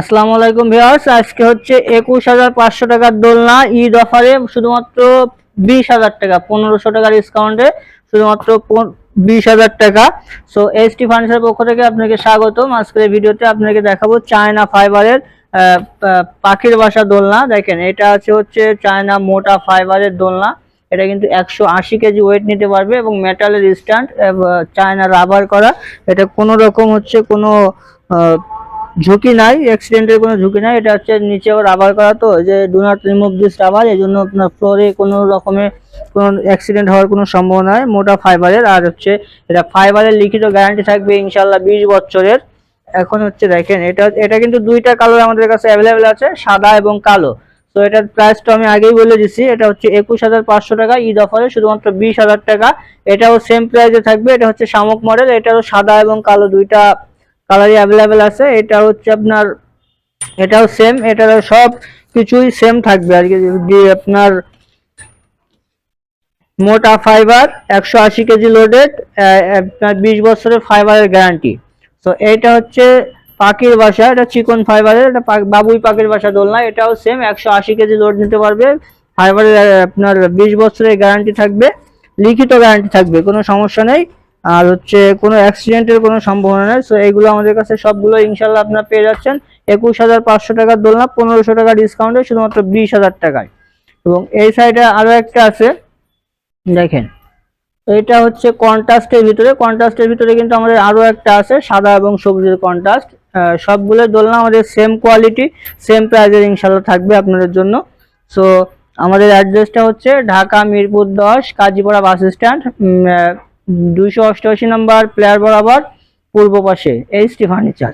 আসসালামু আলাইকুম ভিউয়ার্স, আজকে হচ্ছে একুশ হাজার পাঁচশো টাকার দোলনা ঈদ অফারে শুধুমাত্র বিশ হাজার টাকা, পনেরোশো টাকার ডিসকাউন্টে শুধুমাত্র বিশ হাজার টাকা। সো এস টি ফার্নিচার পক্ষ থেকে আপনাকে স্বাগতম। আজকের ভিডিওতে আপনাকে দেখাবো চায়না ফাইবারের পাখির বাসা দোলনা। দেখেন, এটা আছে হচ্ছে চায়না মোটা ফাইবারের দোলনা। এটা কিন্তু একশো আশি কেজি ওয়েট নিতে পারবে এবং মেটালের স্ট্যান্ড চায়না রাবার করা। এটা কোনো রকম হচ্ছে কোনো ঝুঁকি নাই অ্যাক্সিডেন্টের কোনো ঝুঁকি নাই। এটা হচ্ছে নিচেও রাবার করা তো যে do not remove this rubber এই জন্য আপনার ফ্লোরে কোনো রকমের কোনো অ্যাক্সিডেন্ট হওয়ার কোনো সম্ভাবনা নাই। মোটা ফাইবারের আর হচ্ছে এটা ফাইবারের লিখিত গ্যারান্টি থাকবে ইনশাল্লাহ বিশ বছরের। এখন হচ্ছে দেখেন, এটা এটা কিন্তু দুইটা কালার আমাদের কাছে অ্যাভেলেবেল আছে, সাদা এবং কালো। তো এটার প্রাইসটা আমি আগেই বলে দিছি, এটা হচ্ছে একুশ হাজার পাঁচশো টাকা ঈদ অফারে, শুধুমাত্র বিশ হাজার টাকা। এটাও সেম প্রাইসে থাকবে, এটা হচ্ছে শামুক মডেল এটারও সাদা এবং কালো দুইটা কালারই অ্যাভেলেবেল আছে, এটা হচ্ছে আপনার, এটাও সেম এটারও সব কিছুই সেম থাকবে আর কি আপনার মোটা ফাইবার একশো আশি কেজি লোডেড আপনার বিশ বছরের ফাইবারের গ্যারান্টি তো এইটা হচ্ছে পাখির বাসা, এটা চিকন ফাইবারের এটা বাবুই পাখির বাসা দোলনা, এটাও সেম একশো আশি কেজি লোড নিতে পারবে ফাইবারের আপনার বিশ বছরের গ্যারান্টি থাকবে, লিখিত গ্যারান্টি থাকবে, কোনো সমস্যা নেই। আর হচ্ছে কোনো অ্যাক্সিডেন্টের কোনো সম্ভাবনা নেই। সো এইগুলো আমাদের কাছে সবগুলো ইনশাল্লাহ আপনারা পেয়ে যাচ্ছেন। একুশ হাজার পাঁচশো টাকার দোলনা, পনেরোশো টাকা ডিসকাউন্টে শুধুমাত্র বিশ হাজার টাকায়। এবং এই সাইডে আরও একটা আছে, দেখেন। এটা হচ্ছে কন্ট্রাস্টের ভিতরে। কন্ট্রাস্টের ভিতরে কিন্তু আমাদের আরও একটা আছে, সাদা এবং সবুজের কন্ট্রাস্ট সবগুলো দোলনা আমাদের সেম কোয়ালিটি সেম প্রাইজের ইনশাল্লাহ থাকবে আপনাদের জন্য। সো আমাদের অ্যাড্রেসটা হচ্ছে ঢাকা মিরপুর দশ কাজীপাড়া বাস স্ট্যান্ড দুইশো অষ্টআশি নম্বর প্লেয়ার বরাবর পূর্ব পাশে এইচ টি ফার্নিচার